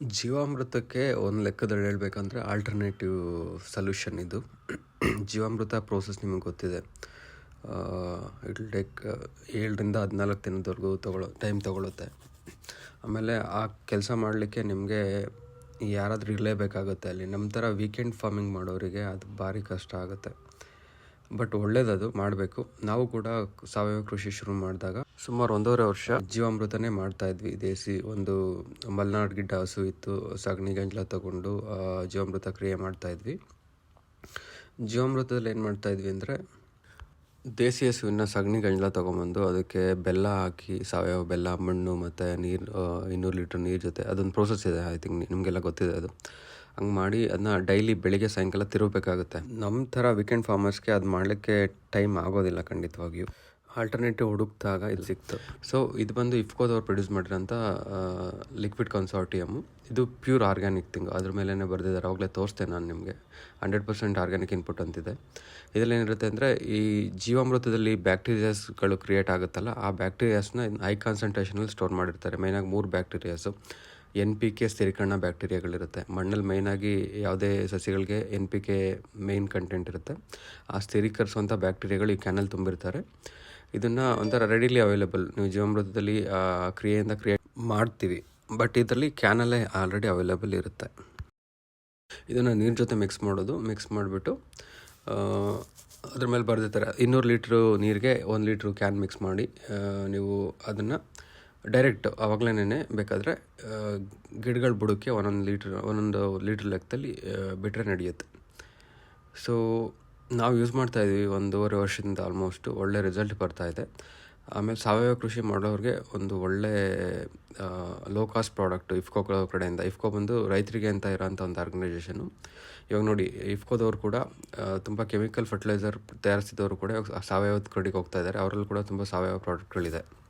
ಜೀವಾಮೃತಕ್ಕೆ ಒಂದು ಲೆಕ್ಕದಲ್ಲಿ ಹೇಳ್ಬೇಕಂದ್ರೆ ಆಲ್ಟರ್ನೇಟಿವ್ ಸೊಲ್ಯೂಷನ್ ಇದು. ಜೀವಾಮೃತ ಪ್ರೋಸೆಸ್ ನಿಮಗೆ ಗೊತ್ತಿದೆ. ಇಟ್ ಟೇಕ್ ಏಳರಿಂದ ಹದಿನಾಲ್ಕು ದಿನದವರೆಗೂ ತಗೊಳ್ಳೋ ಟೈಮ್ ತೊಗೊಳುತ್ತೆ. ಆಮೇಲೆ ಆ ಕೆಲಸ ಮಾಡಲಿಕ್ಕೆ ನಿಮಗೆ ಯಾರಾದರೂ ಇರಲೇಬೇಕಾಗುತ್ತೆ ಅಲ್ಲಿ. ನಮ್ಮ ಥರ ವೀಕೆಂಡ್ ಫಾರ್ಮಿಂಗ್ ಮಾಡೋರಿಗೆ ಅದು ಭಾರಿ ಕಷ್ಟ ಆಗುತ್ತೆ. ಬಟ್ ಒಳ್ಳೇದದು ಮಾಡಬೇಕು. ನಾವು ಕೂಡ ಸಾವಯವ ಕೃಷಿ ಶುರು ಮಾಡಿದಾಗ ಸುಮಾರು ಒಂದೂವರೆ ವರ್ಷ ಜೀವಾಮೃತನೇ ಮಾಡ್ತಾ ಇದ್ವಿ. ದೇಸಿ ಒಂದು ಮಲೆನಾಡು ಗಿಡ್ಡ ಹಸು ಇತ್ತು. ಸಗಣಿ ಗಂಜಲ ತಗೊಂಡು ಜೀವಾಮೃತ ಕ್ರಿಯೆ ಮಾಡ್ತಾ ಇದ್ವಿ. ಜೀವಾಮೃತದಲ್ಲಿ ಏನು ಮಾಡ್ತಾ ಇದ್ವಿ ಅಂದರೆ ದೇಸಿ ಹಸುವಿನ ಸಗಣಿ ಗಂಜಲ ತೊಗೊಂಬಂದು ಅದಕ್ಕೆ ಬೆಲ್ಲ ಹಾಕಿ, ಸಾವಯವ ಬೆಲ್ಲ, ಮಣ್ಣು ಮತ್ತು ನೀರು ಇನ್ನೂರು ಲೀಟ್ರ್ ನೀರು ಜೊತೆ ಅದೊಂದು ಪ್ರೋಸೆಸ್ ಇದೆ ಐ ತಿಂಕ್ ನಿಮಗೆಲ್ಲ ಗೊತ್ತಿದೆ ಅದು. ಹಂಗೆ ಮಾಡಿ ಅದನ್ನ ಡೈಲಿ ಬೆಳಿಗ್ಗೆ ಸಾಯಂಕಾಲ ತಿರುಗಬೇಕಾಗುತ್ತೆ. ನಮ್ಮ ಥರ ವೀಕೆಂಡ್ ಫಾರ್ಮರ್ಸ್ಗೆ ಅದು ಮಾಡಲಿಕ್ಕೆ ಟೈಮ್ ಆಗೋದಿಲ್ಲ ಖಂಡಿತವಾಗಿಯೂ. ಆಲ್ಟರ್ನೇಟಿವ್ ಹುಡುಕ್ದಾಗ ಇದು ಸಿಕ್ತು. ಸೊ ಇದು ಬಂದು ಇಫ್ಕೋದವ್ರು ಪ್ರೊಡ್ಯೂಸ್ ಮಾಡಿರೋಂಥ ಲಿಕ್ವಿಡ್ ಕನ್ಸಾರ್ಟಿಯಮ್ಮು ಇದು ಪ್ಯೂರ್ ಆರ್ಗ್ಯಾನಿಕ್ ತಿಂಗ್. ಅದ್ರ ಮೇಲೇ ಬರೆದಿದ್ದಾರೆ ಅವಾಗಲೇ ತೋರಿಸ್ತೇನೆ ನಾನು ನಿಮಗೆ. ಹಂಡ್ರೆಡ್ ಪರ್ಸೆಂಟ್ ಆರ್ಗ್ಯಾನಿಕ್ ಇನ್ಪುಟ್ ಅಂತಿದೆ. ಇದರಲ್ಲಿ ಏನಿರುತ್ತೆ ಅಂದರೆ, ಈ ಜೀವಾಮೃತದಲ್ಲಿ ಬ್ಯಾಕ್ಟೀರಿಯಾಸ್ಗಳು ಕ್ರಿಯೇಟ್ ಆಗುತ್ತಲ್ಲ, ಆ ಬ್ಯಾಕ್ಟೀರಿಯಾಸ್ನ ಹೈ ಕಾನ್ಸಂಟ್ರೇಷನಲ್ಲಿ ಸ್ಟೋರ್ ಮಾಡಿರ್ತಾರೆ. ಮೇಯ್ನಾಗಿ ಮೂರು ಬ್ಯಾಕ್ಟೀರಿಯಾಸು ಎನ್ ಪಿ ಕೆ ಸ್ಥಿರೀಕರಣ ಬ್ಯಾಕ್ಟೀರಿಯಾಗಳಿರುತ್ತೆ. ಮಣ್ಣಲ್ಲಿ ಮೇಯ್ನಾಗಿ ಯಾವುದೇ ಸಸಿಗಳಿಗೆ N P K main content ಇರುತ್ತೆ. ಆ ಸ್ಥಿರೀಕರಿಸುವಂಥ ಬ್ಯಾಕ್ಟೀರಿಯಾಗಳು ಈ ಕ್ಯಾನಲ್ ತುಂಬಿರ್ತಾರೆ. ಇದನ್ನು ಒಂಥರ ರೆಡಿಲಿ ಅವೈಲೇಬಲ್ ನೀವು ಜೀವಾಮೃತದಲ್ಲಿ ಕ್ರಿಯೆಯಿಂದ ಕ್ರಿಯೇಟ್ ಮಾಡ್ತೀವಿ. ಬಟ್ ಇದರಲ್ಲಿ ಕ್ಯಾನಲ್ಲೇ ಆಲ್ರೆಡಿ ಅವೈಲೇಬಲ್ ಇರುತ್ತೆ. ಇದನ್ನು ನೀರು ಜೊತೆ ಮಿಕ್ಸ್ ಮಾಡೋದು. ಮಿಕ್ಸ್ ಮಾಡಿಬಿಟ್ಟು ಅದ್ರ ಮೇಲೆ ಬರೆದಿರ್ತಾರೆ. ಇನ್ನೂರು ಲೀಟ್ರು ನೀರಿಗೆ ಒಂದು ಲೀಟ್ರು ಕ್ಯಾನ್ ಮಿಕ್ಸ್ ಮಾಡಿ ನೀವು ಅದನ್ನು ಡೈರೆಕ್ಟ್ ಆವಾಗಲೇ ಬೇಕಾದರೆ ಗಿಡಗಳ ಬುಡಕ್ಕೆ ಒಂದೊಂದು ಲೀಟ್ರ್ ಒಂದೊಂದು ಲೀಟ್ರ್ ಲೆಕ್ಕದಲ್ಲಿ ಬಿಟ್ಟರೆ ನಡೆಯುತ್ತೆ. ಸೊ ನಾವು ಯೂಸ್ ಮಾಡ್ತಾ ಇದ್ದೀವಿ ಒಂದೂವರೆ ವರ್ಷದಿಂದ ಆಲ್ಮೋಸ್ಟ್ ಒಳ್ಳೆ ರಿಸಲ್ಟ್ ಬರ್ತಾ ಇದೆ. ಆಮೇಲೆ ಸಾವಯವ ಕೃಷಿ ಮಾಡೋರಿಗೆ ಒಂದು ಒಳ್ಳೆ ಲೋ ಕಾಸ್ಟ್ ಪ್ರಾಡಕ್ಟ್ ಇಫ್ಕೋ ಕಡೆಯಿಂದ ಇಫ್ಕೋ ಬಂದು ರೈತರಿಗೆ ಅಂತ ಇರೋಂಥ ಒಂದು ಆರ್ಗನೈಸೇಷನು ಇವಾಗ ನೋಡಿ ಇಫ್ಕೋದವ್ರು ಕೂಡ ತುಂಬ ಕೆಮಿಕಲ್ ಫರ್ಟಿಲೈಸರ್ ತಯಾರಿಸಿದವರು ಕೂಡ ಇವಾಗ ಸಾವಯವ ಕಡೆಗೆ ಹೋಗ್ತಾ ಇದ್ದಾರೆ ಅವರಲ್ಲಿ ಕೂಡ ತುಂಬ ಸಾವಯವ ಪ್ರಾಡಕ್ಟ್ಗಳಿದೆ